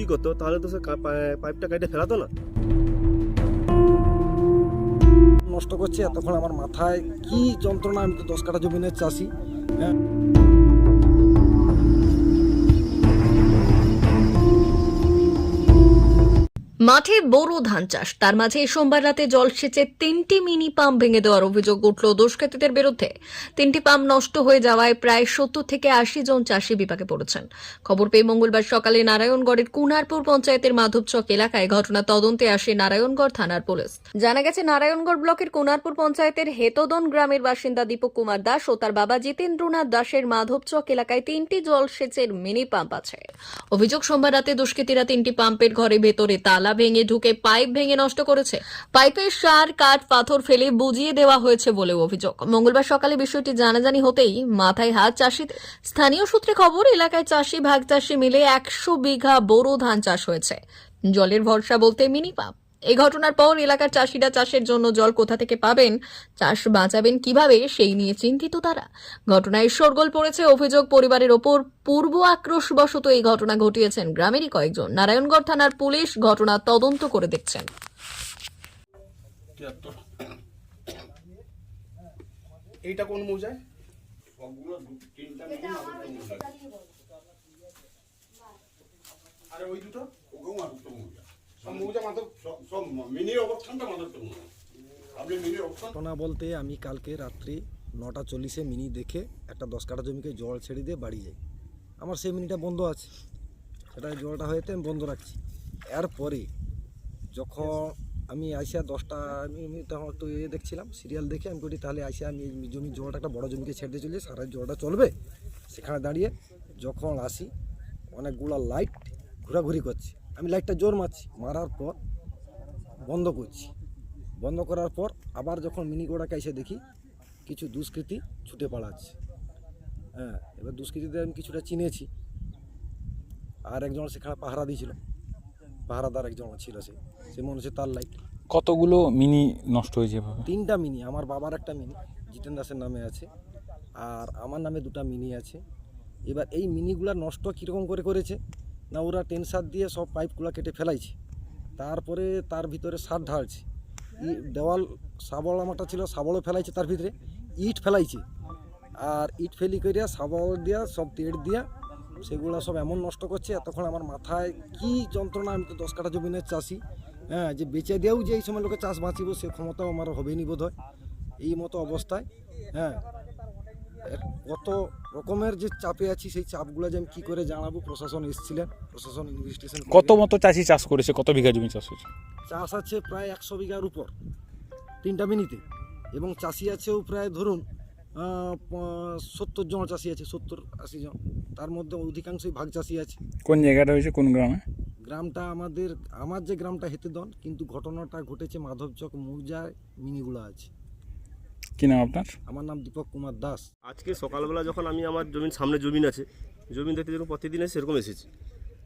চুরি করতো তাহলে তো সে পাইপটা কেটে ফেলাতো না। নষ্ট করছে এতক্ষণ আমার মাথায়। কি যন্ত্রণা, আমি তো দশ কাঠা জমিনের চাষি। হ্যাঁ। মাঠে বোরো ধান চাষ। তার মাঝে সোমবার রাতে জলসেচে তিনটি মিনি পাম্প ভেঙে দেওয়ার অভিযোগ উঠল দুষ্কৃতীদের বিরুদ্ধে। তিনটি পাম্প নষ্ট হয়ে যাওয়ায় প্রায় সত্তর থেকে আশি জন চাষি বিপাকে পড়েছেন। খবর পেয়ে মঙ্গলবার সকালে নারায়ণগড়ের কুনারপুর পঞ্চায়েতের মাধবচক এলাকায় ঘটনা তদন্তে আসে নারায়ণগড় থানার পুলিশ। জানা গেছে, নারায়ণগড় ব্লকের কুনারপুর পঞ্চায়েতের হেতদন গ্রামের বাসিন্দা দীপক কুমার দাস ও তার বাবা জিতেন্দ্রনাথ দাসের মাধবচক এলাকায় তিনটি জলসেচের মিনি পাম্প আছে। অভিযোগ, সোমবার রাতে দুষ্কৃতীরা তিনটি পাম্পের ঘরে ভেতরে তালা ভেঙে ঢুকে পাইপ ভেঙে নষ্ট করেছে। পাইপের সার, কাঠ, পাথর ফেলে বুঝিয়ে দেওয়া হয়েছে বলেও অভিযোগ। মঙ্গলবার সকালে বিষয়টি জানাজানি হতেই মাথায় হাত চাষি স্থানীয় সূত্রে খবর, এলাকায় চাষি, ভাগ চাষি মিলে একশো বিঘা বোরো ধান চাষ হয়েছে। জলের ভরসা বলতে মিনি পাম্প। এই ঘটনার পর এলাকার চাষিরা চাষের জন্য জল কোথা থেকে পাবেন চাষ বাঁচাবেন কীভাবে সেই নিয়ে চিন্তিত তারা। ঘটনায় শোরগোল পড়েছে অভিযোগ পরিবারের ওপর পূর্ব আক্রোশবশত এই ঘটনা ঘটিয়েছেন গ্রামেরই কয়েকজন। নারায়ণগড় থানার পুলিশ ঘটনা তদন্ত করে দেখছেন। এইটা কোন মৌজায়? আরে ওই দুটো? সব মৌজা মাত্র ঘটনা বলতে আমি কালকে রাত্রি নটা চল্লিশে মিনি দেখে একটা দশ কাঠা জমিকে জল ছেড়ে দিয়ে বাড়ি যাই। আমার সেই মিনিটা বন্ধ আছে। সেটা জলটা হয়েতে আমি বন্ধ রাখছি। এরপরে যখন আমি আইসিয়া দশটা, আমি তখন একটু ইয়ে দেখছিলাম, সিরিয়াল দেখে আমি করি তাহলে আইসিয়া আমি জমি, জলটা একটা বড় জমিকে ছেড়ে দিয়ে চলে সারা জলটা চলবে? সেখানে দাঁড়িয়ে যখন আসি, অনেকগুলো লাইট ঘোরাঘুরি করছে। আমি লাইটটা জোর মারছি। মারার পর বন্ধ করছি। বন্ধ করার পর আবার যখন মিনি গোড়াকে এসে দেখি কিছু দুষ্কৃতী ছুটে পালাচ্ছে। হ্যাঁ এবার দুষ্কৃতীদের আমি কিছুটা চিনেছি। আর একজন সেখানে পাহারা দিয়েছিল। পাহারাদার একজন ছিল সে। সে মনে হচ্ছে তার লাইট কতগুলো মিনি নষ্ট হয়েছে তিনটা মিনি আমার বাবার একটা মিনি জিতেন দাসের নামে আছে। আর আমার নামে দুটো মিনি আছে। এবার এই মিনিগুলা নষ্ট কীরকম করে করেছে? না ওরা টেনসার দিয়ে সব পাইপগুলো কেটে ফেলাইছে। তারপরে তার ভিতরে সার ঢালছে। দেওয়াল শাবল আমারটা ছিল শাবলও ফেলাইছে তার ভিতরে। ইট ফেলাইছে। আর ইট ফেলি করিয়া শাবল দিয়া, সব তেড় দিয়া, সেগুলো সব এমন নষ্ট করছে, এতক্ষণ আমার মাথায় কি যন্ত্রণা, আমি তো দশ কাঠা জমিনের চাষি। হ্যাঁ যে বেচে দিয়েও যে এই সময় লোকে চাষ বাঁচিব সে ক্ষমতাও আমার হবেনি বোধ হয় এই মতো অবস্থায় হ্যাঁ। কত রকমের যে চাপে আছি সেই চাপগুলো যে আমি কী করে জানাব? প্রশাসন এসেছিলেন প্রশাসন ইনভেস্টিগেশন কত মতো চাষি চাষ করেছে? কত বিঘা জমি চাষ হয়েছে? চাষ আছে প্রায় একশো বিঘার উপর তিনটা মিনিতে এবং চাষি আছেও প্রায় ধরুন সত্তর জন চাষি আছে সত্তর আশি জন। তার মধ্যে অধিকাংশই ভাগ চাষি আছে। কোন জায়গাটা হয়েছে? কোন গ্রামে? গ্রামটা আমাদের আমার যে গ্রামটা হেতেদন কিন্তু ঘটনাটা ঘটেছে মাধবচক মৌজায় মিনিগুলো আছে। কি নাম আপনার? আমার নাম দীপক কুমার দাস। আজকে সকালবেলা যখন আমি আমার জমির সামনে জমিন আছে জমিন দেখতে যেরকম প্রতিদিন সেরকম এসেছি।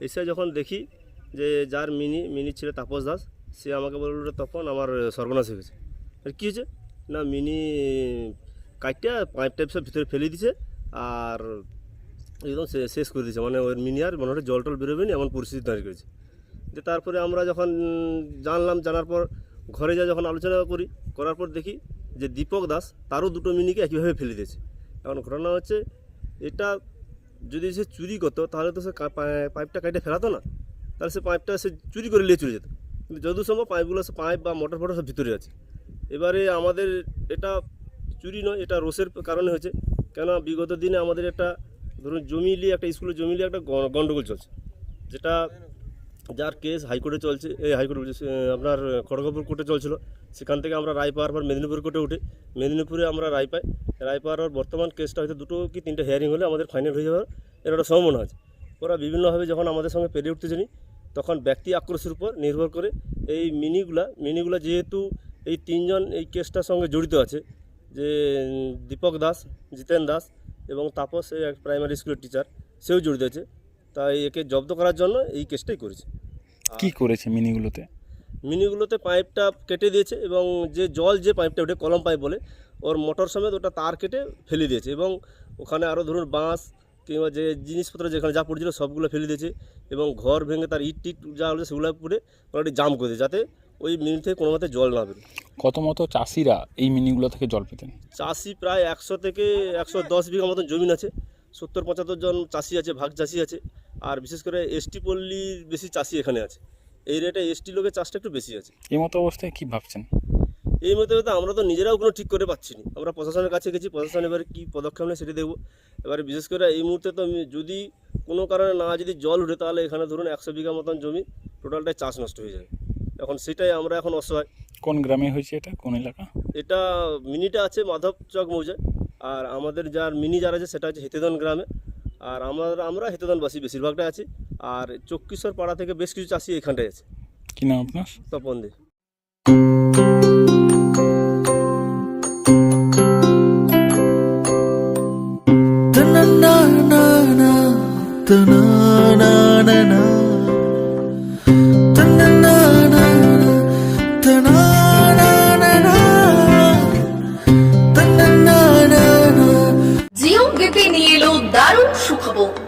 এসে যখন দেখি যে যার মিনি মিনি ছিল তাপস দাস সে আমাকে বলল তখন আমার সর্বনাশ হয়ে গেছে। আর কী হয়েছে? না মিনি কাইটটা পাইপ টাইপ সব ভিতরে ফেলে দিছে আর একদম শে- শেষ করে দিয়েছে। মানে ওর মিনি আর মনে হয় জল টল বেরোবেনি এমন পরিস্থিতি তৈরি করেছে যে তারপরে আমরা যখন জানলাম জানার পর ঘরে যা যখন আলোচনা করি করার পর দেখি যে দীপক দাস, তারও দুটো মিনিকে একইভাবে ফেলে দিয়েছে। এখন ঘটনা হচ্ছে, এটা যদি সে চুরি করতো, তাহলে তো সে পাইপটা কেটে ফেলাতো না। তাহলে সে পাইপটা সে চুরি করে নিয়ে চলে যেত। কিন্তু যত সম্ভব পাইপগুলো সে পাইপ বা মোটর ফোটর সব ভিতরে আছে। এবারে আমাদের এটা চুরি নয়, এটা রোষের কারণে হয়েছে। কেন বিগত দিনে আমাদের একটা ধরুন জমি নিয়ে একটা, স্কুলের জমি নিয়ে একটা গণ্ডগোল চলছে। যেটা যার কেস হাইকোর্টে চলছে, এই হাইকোর্টে আপনার খড়গপুর কোর্টে চলছিল। সেখান থেকে আমরা রায় পাওয়ার পর মেদিনীপুর কোর্টে উঠে, মেদিনীপুরে আমরা রায় পাই। রায় পাওয়ার বর্তমান কেসটা হয়তো দুটো কি তিনটে হিয়ারিং হলে আমাদের ফাইনাল হয়ে যাওয়ার এর একটা সম্ভাবনা আছে। ওরা বিভিন্নভাবে যখন আমাদের সঙ্গে পেরে উঠতে জানি, তখন ব্যক্তি আক্রোশের উপর নির্ভর করে এই মিনিগুলা মিনিগুলা যেহেতু এই তিনজন এই কেসটার সঙ্গে জড়িত আছে, যে দীপক দাস, জিতেন দাস এবং তাপস, এই এক প্রাইমারি স্কুলের টিচার সেও জড়িত আছে। তাই একে জব্দ করার জন্য এই কেসটাই করেছে। কি করেছে মিনিগুলোতে? মিনিগুলোতে পাইপটা কেটে দিয়েছে এবং যে জল যে পাইপটা ওঠে কলম পাইপ বলে ওর মোটর সমেত ওটা তার কেটে ফেলে দিয়েছে এবং ওখানে আরও ধরুন বাঁশ কিংবা যে জিনিসপত্র যেখানে যা পড়ছিল সবগুলো ফেলে দিয়েছে এবং ঘর ভেঙে তার ইট টিট যা হলো সেগুলো পরে অলরেডি জাম করে দিয়েছে যাতে ওই মিনি থেকে কোনো মতে জল না বেরোয়। কত মতো চাষিরা এই মিনিগুলো থেকে জল পেতেন? চাষি প্রায় একশো থেকে একশো দশ বিঘা মতন জমিন আছে সত্তর পঁচাত্তর জন চাষি আছে ভাগ চাষি আছে। আর বিশেষ করে এসটি পল্লীর বেশি চাষি এখানে আছে। এই রেটে এসটি লোকের চাষটা একটু বেশি আছে। এই মতো অবস্থায় কি ভাবছেন? এই মতো আমরা তো নিজেরাও কোনো ঠিক করে পাচ্ছি না। আমরা প্রশাসনের কাছে গেছি প্রশাসন এবার কী পদক্ষেপ নেয় সেটা দেখব। এবারে বিশেষ করে এই মুহূর্তে তো যদি কোনো কারণে না যদি জল উঠে তাহলে এখানে ধরুন একশো বিঘা মতন জমি টোটালটাই চাষ নষ্ট হয়ে যাবে। এখন সেটাই আমরা এখন অসহায়। কোন গ্রামে হয়েছে এটা? কোন এলাকা? এটা মিনিটা আছে মাধব চক মৌজায়। আর আমাদের যার মিনি যার আছে সেটা হচ্ছে হেতেদন গ্রামে। আর আমরা আমরা হেতদানবাসী বেশিরভাগটাই আছি। আর চক্কিশ্বর পাড়া থেকে বেশ কিছু চাষি এখানটায় আছে। কি নাম আপনার? তপন দে জিও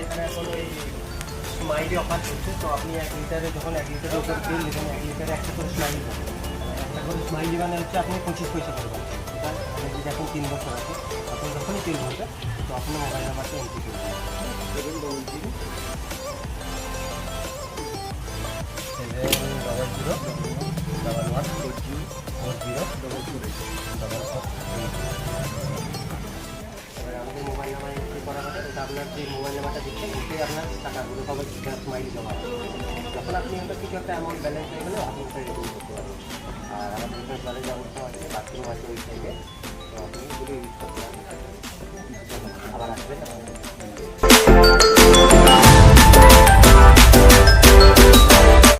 এখানে এখন ওই স্মাইলি অফার চলছে তো আপনি এক লিটারে যখন এক লিটারের উপর বিল নেবেন এক লিটারে একটা করে স্মাইলি পাবেন একটা করে স্মাইলি মানে হচ্ছে আপনি পঁচিশ পয়সা পাবেন আপনি যদি এখন তিন বছর আছে আপনি যখনই তিন ভরবে তো আপনার মোবাইল নাম্বারটা এন্ট্রি করবেন seven double zero seven double zero double one four zero four zero double four double four আমাদের মোবাইল নাম্বারে যে করা কথা ওটা আপনার যে মোবাইল নাম্বারটা দিচ্ছেন ওটাই আপনার টাকাগুলো সবাই মাইলি জমা। যখন আপনি ওটা কিছু একটা অ্যামাউন্ট ব্যালেন্স হয়ে গেলে আপনি ওটা রিটার্ন করতে পারেন আর আমাদের এখানে ব্যালেন্স ব্যবস্থা আছে বাথরুম আছে ওই সাইডে তো আপনি ইউজ করতে পারেন আবার আসবেন আমাদের।